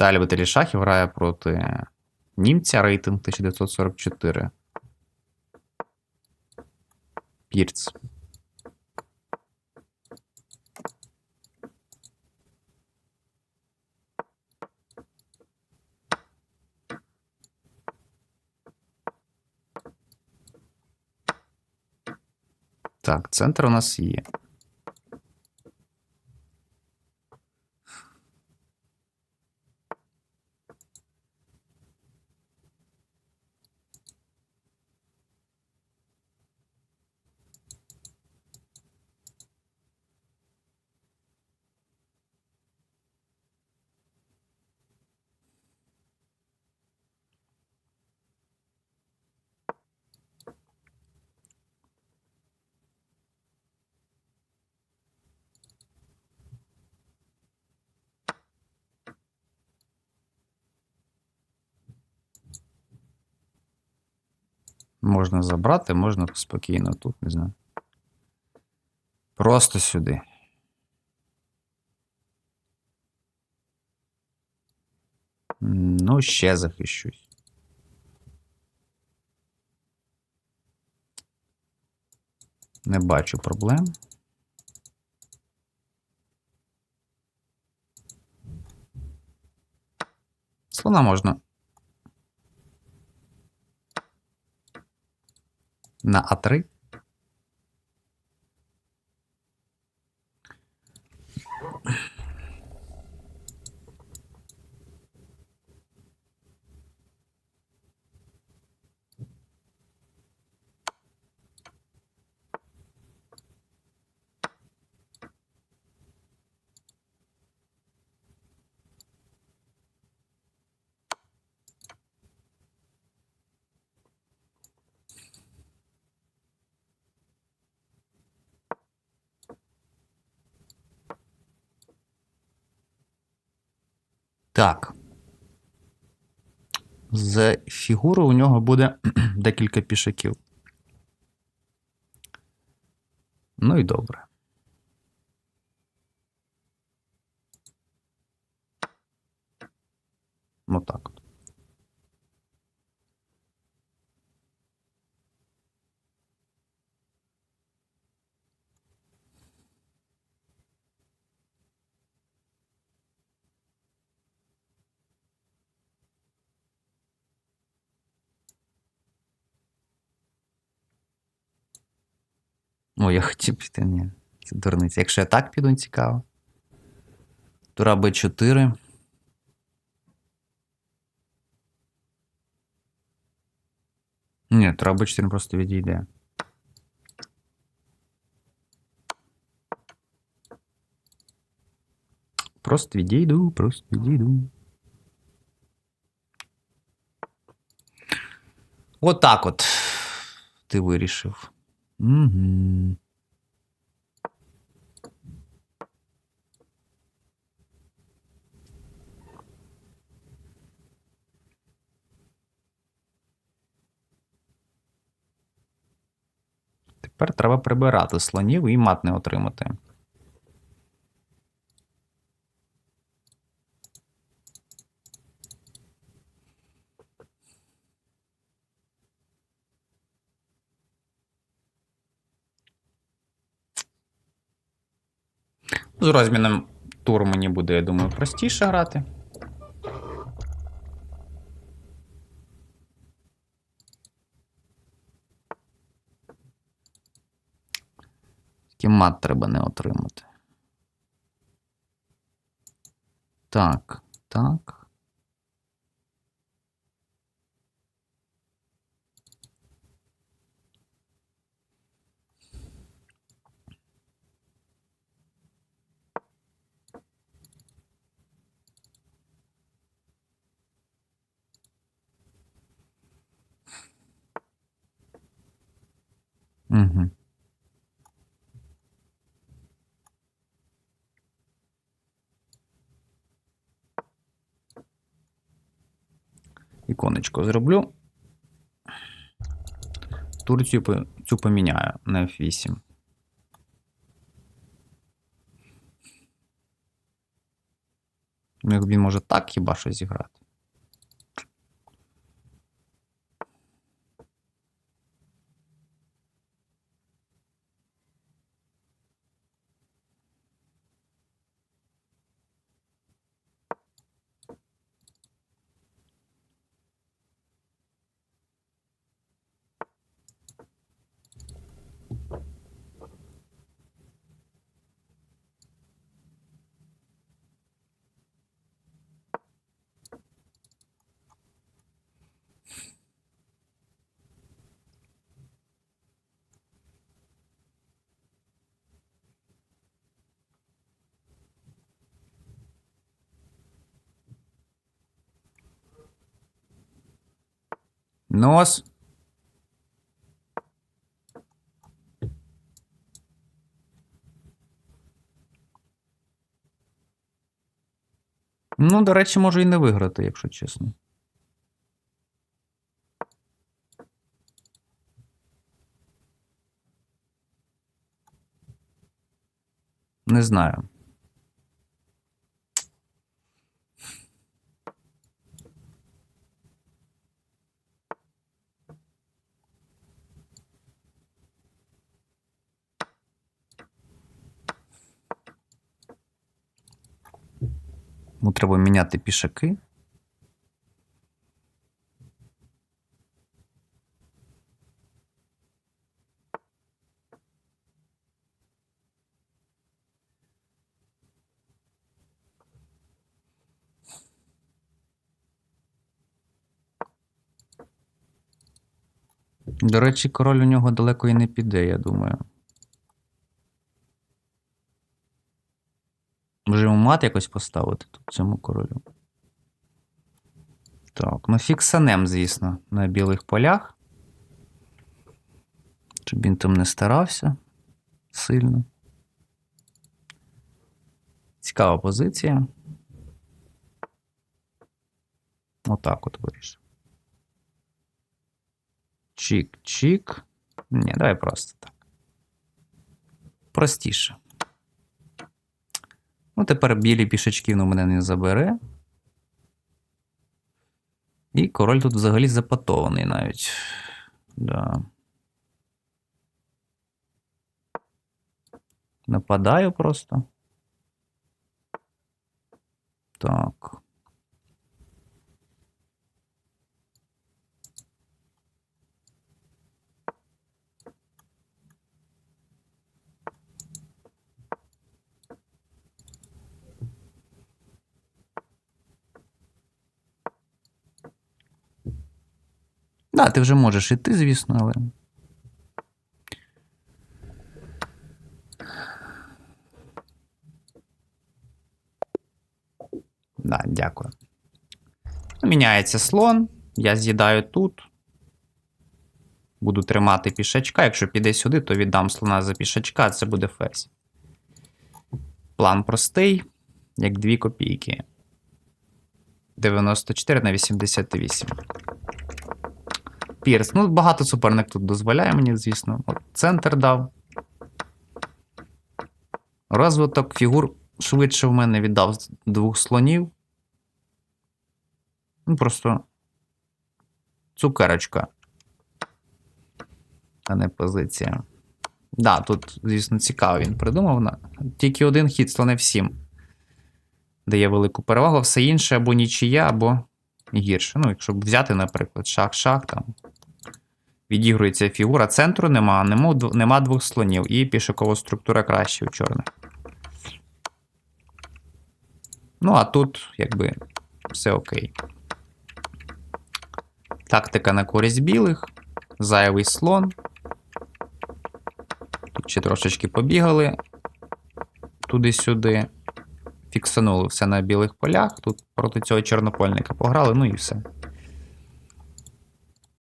Віталій Баталій Шахів грає проти німця рейтинг 1944. Пірц. Так, центр у нас є. Можна забрати, можна спокійно тут, не знаю. Просто сюди. Ну, ще захищусь. Не бачу проблем. Слона можна. На А3. Так. З фігури у нього буде декілька пішаків. Ну і добре. О, я хотів піти, ні. Це дурниця. Якщо я так піду, цікаво. Тура Б4. Ні, Тура Б4 просто відійде. Просто відійду, просто відійду. Отак от. Ти вирішив. Угу. Тепер треба прибирати слонів і мат не отримати. З розміном тур мені буде, я думаю, простіше грати. Тільки мат треба не отримати. Так, так. Угу. Іконечко зроблю. Турцію цю поміняю на F8. Ну, він може так хіба що зіграти. Нос. Ну, до речі, можу і не виграти, якщо чесно. Не знаю. Йому треба міняти пішаки. До речі, король у нього далеко і не піде, я думаю. Може йому мат якось поставити тут цьому королю. Так, ну фіксанем, звісно, на білих полях. Щоб він там не старався сильно. Цікава позиція. Отак от вирішив. Чик-чик. Ні, давай просто так. Простіше. Ну, тепер білі пішачки ну, мене не забере. І король тут взагалі запатований навіть. Да. Нападаю просто. Так. Да, ти вже можеш іти, звісно, але. Да, дякую. Міняється слон. Я з'їдаю тут. Буду тримати пішачка. Якщо піде сюди, то віддам слона за пішачка, це буде ферзь. План простий, як дві копійки. 94 на 88. Пірс. Ну, багато суперник тут дозволяє мені, звісно. От Центр дав. Розвиток фігур швидше в мене віддав двох слонів. Ну, просто цукерочка. А не позиція. Да, тут, звісно, цікаво він придумав. Тільки один хід слоне всім. Дає велику перевагу, все інше або нічия, або гірше. Ну, якщо взяти, наприклад, шах-шах там. Відігрується фігура. Центру нема, нема, нема двох слонів, і пішокова структура краще у чорних. Ну, а тут, якби, все окей. Тактика на користь білих. Зайвий слон. Тут ще трошечки побігали. Туди-сюди. Фіксанули все на білих полях. Тут проти цього чорнопольника пограли, ну і все.